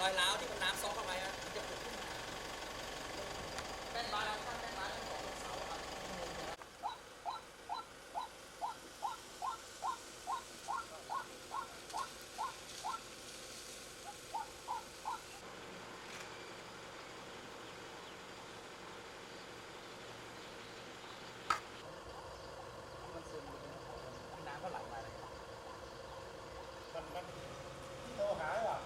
อยรอยร้าวที่มันน้ำซอกเข้าไปอะมันจะผุดขึ้นมาแป้นบาร์แล้วข้างแป้นบาร์แล้วของเสาอะครับ มันซึมน้ำก็ไหลมาเลย มันมันโทรหาว่ะ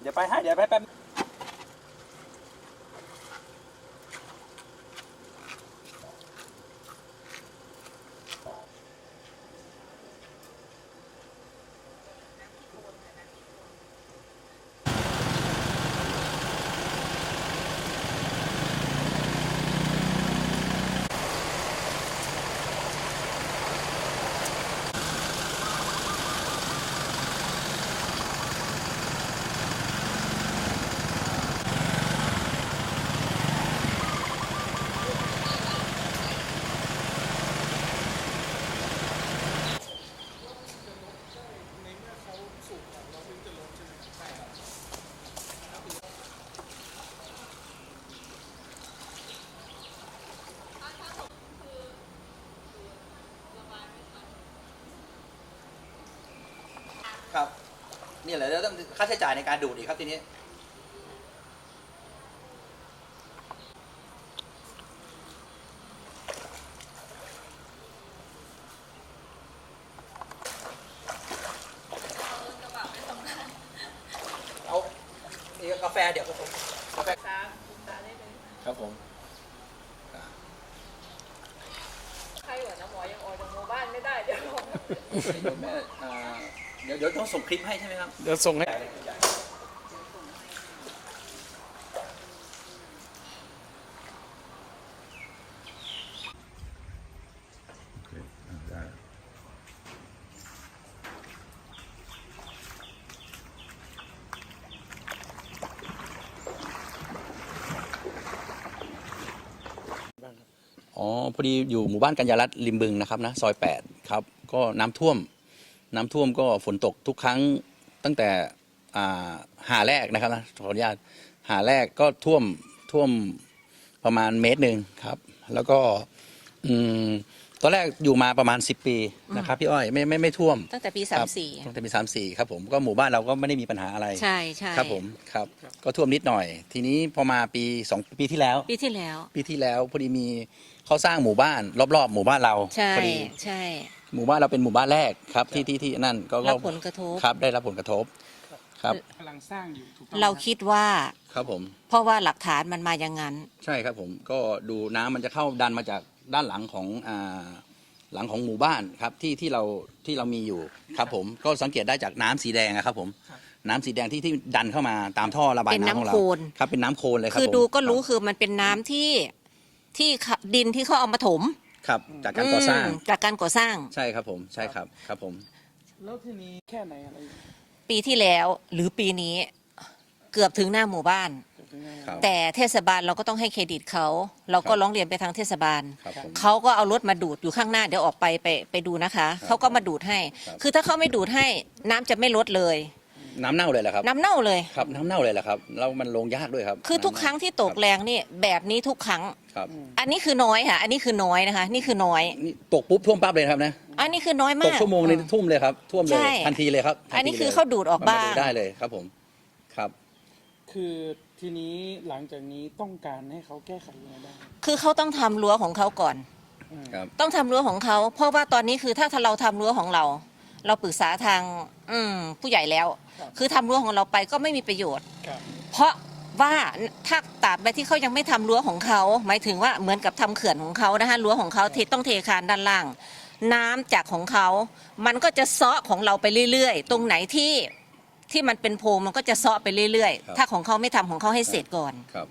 เดี๋ยวไปให้เดี๋ยวไปแป๊บ ในเมื่อเขาสูบออกเราถึงจะลดใช่ไหมครับใช่ครับ ครับนี่แหละแล้วต้องค่าใช้จ่ายในการดูดอีกครับทีนี้ เอานี่กาแฟเดี๋ยวผสมกาแฟครับผมใครหัวน้ำหมอยังออกจากหมู่บ้านไม่ได้เดี๋ยวลงเดี๋ยวแม่อ่าเดี๋ยวเดี๋ยวต้องส่งคลิปให้ใช่ไหมครับ เดี๋ยวส่งให้ อ๋อ พอดีอยู่หมู่บ้านกัญญารัตน์ริมบึงนะครับนะ ซอย 8 ครับ ก็น้ำท่วม น้ำท่วมก็ฝนตกทุกครั้งตั้งแต่อ่าหาแรกนะครับนะขออนุญาตหาแรกก็ท่วมท่วมประมาณเมตรหนึ่งครับ แล้วก็อืมตอนแรกอยู่มาประมาณ 10 ปีนะครับพี่อ้อยไม่ไม่ไม่ท่วม ตั้งแต่ปีคสามรับสี่ตั้งแต่ปีสามสี่ครับผมก็หมู่บ้านเราก็ไม่ได้มีปัญหาอะไรใช่ใช่ครับผมครับ ก็ท่วมนิดหน่อย ทีนี้พอมาปีสองปีที่แล้ว ปีที่แล้ว ปีที่แล้วพอดีมีเขาสร้างหมู่บ้าน รอบๆ หมู่บ้านเราใช่พอดีใช่ หมู่บ้านเราเป็นหมู่บ้านแรกครับที่ที่ที่นั่นก็รับผลกระทบ ครับ ได้รับผลกระทบครับกำลังสร้างอยู่ถูกต้องเราคิดว่าครับผม เพราะว่าหลักฐานมันมาอย่างนั้น ใช่ครับผมก็ดูน้ำมันจะเข้าดันมาจากด้านหลังของอ่าหลังของหมู่บ้านครับที่ที่เราที่เรามีอยู่ครับผมก็สังเกตได้จากน้ำสีแดงอะครับผม น้ำสีแดงที่ที่ดันเข้ามาตามท่อระบายเป็นน้ำของเราน้ำโคลน ครับเป็นน้ำโคลนเลยครับคือผมดูก็รู้คบคือมันเป็นน้ำที่ที่ขะดินที่เขาเอามาถม ครับจากการก่อสร้าง มจากการก่อสร้างใช่ครับผมใช่ครับครับผม แล้วทีนี้แค่ไหนอะไรปีที่แล้วหรือปีนี้เกือบถึงหน้าหมู่บ้านจะเป็นยังไงครับ แต่เทศบาลเราก็ต้องให้เครดิตเขา เราก็ร้องเรียนไปทางเทศบาล ครับผม เขาก็เอารถมาดูดอยู่ข้างหน้าเดี๋ยวออกไปไปไปดูนะคะ เขาก็มาดูดให้ ครับ คือถ้าเขาไม่ดูดให้น้ำจะไม่ลดเลย น้ำเน่าเลยเหรอครับน้ำเน่าเลย ครับน้ำเน่าเลยเหรอครับแล้วมันลงยากด้วยครับคือทุกครั้งที่ตกแรงนี่แบบนี้ทุกครั้ง ครับอันนี้คือน้อยค่ะ อันนี้คือน้อยนะคะ นี่คือน้อย นี่ตกปุ๊บท่วมปั๊บเลยนะครับนะอันนี้คือน้อยตมากก ชั่วโมงนึงท่วมเลยครับท่วมเลใช่ ยทันทีเลยครับทัอันนี้ทีคือลยเขาดูดออกมันบ้างดูได้เลยครับผมครับ คือทีนี้หลังจากนี้ต้องการให้เขาแก้ไขยังไงบ้างคือเขาต้องทำรั้วของเขาก่อนครับ ต้องทำรั้วของเขา เพราะว่าตอนนี้คือถ้าเราทำรั้วของเรา เราปรึกษาทางอืมผู้ใหญ่แล้วคือทำรั้วของเราไปก็ไม่มีประโยชน์ ครับเพราะว่าถ้าตราบใดที่เขายังไม่ทำรั้วของเขาหมายถึงว่าเหมือนกับทำเขื่อนของเขานะคะรั้วของเขาที่ต้องเทคานด้านล่าง น้ำจากของเขา มันก็จะเซาะของเราไปเรื่อยๆ ตรงไหนที่ที่มันเป็นโพรงมันก็จะเซาะไปเรื่อย ครับ ๆ ถ้าของเขาไม่ทำของเขาให้เสร็จก่อน ครับ